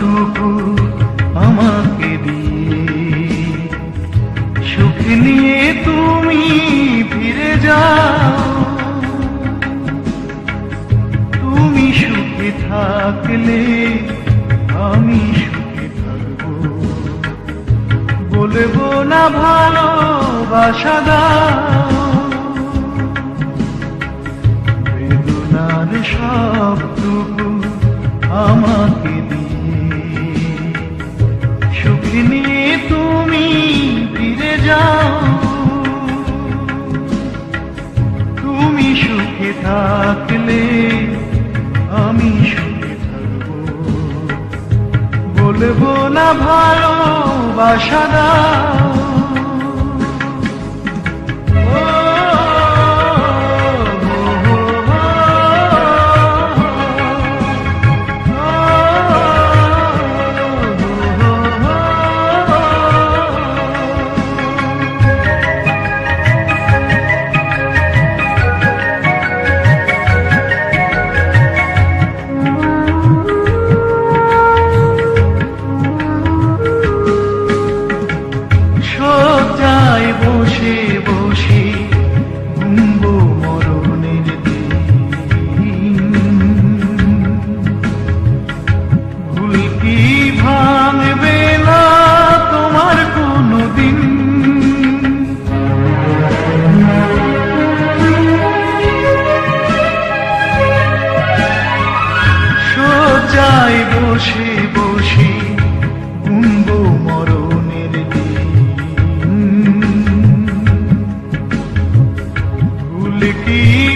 সবটুকু আমাকে দিয়ে। সুখ নিয়ে তুমি ফিরে যাও। তুমি সুখে থাকলে আমি সুখে থাকব। বলব না ভালোবাসা দাও। বেদনার সবটুকু আমাকে দিয়ে বলব না ভালোবাসা দাও। সজ্জায় বসে বসে ঘুমব মরণের দিন। ভুল কি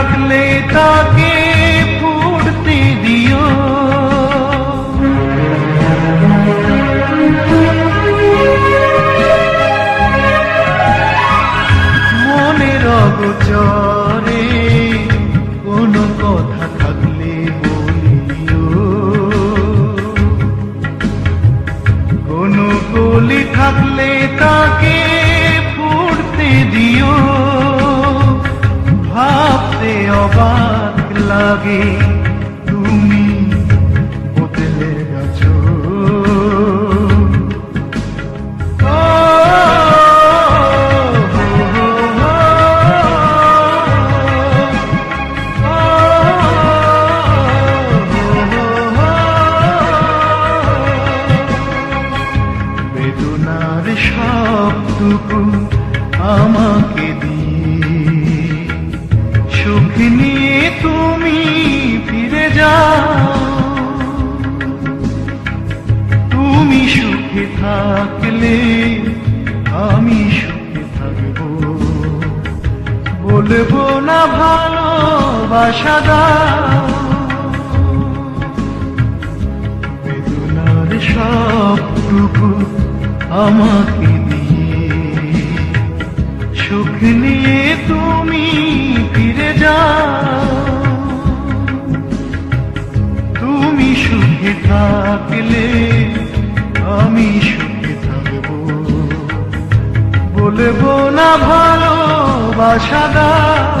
থাকলে তাকে ফুটতে দিও। মনের গোচরে কোনো কথা থাকলে বলিও। কোনো গলি থাকলে তাকে ফুটতে দিও। অবাক লাগে তুমি বদলে গেছো বেদনার সবটুকু আমাকে দিয়ে থাকলে আমি সুখে থাকব। বলব না ভালোবাসা দাও। বেদনার সবটুকু আমাকে দিয়ে। সুখ নিয়ে তুমি ফিরে যাও। বলব না ভালোবাসা দাও।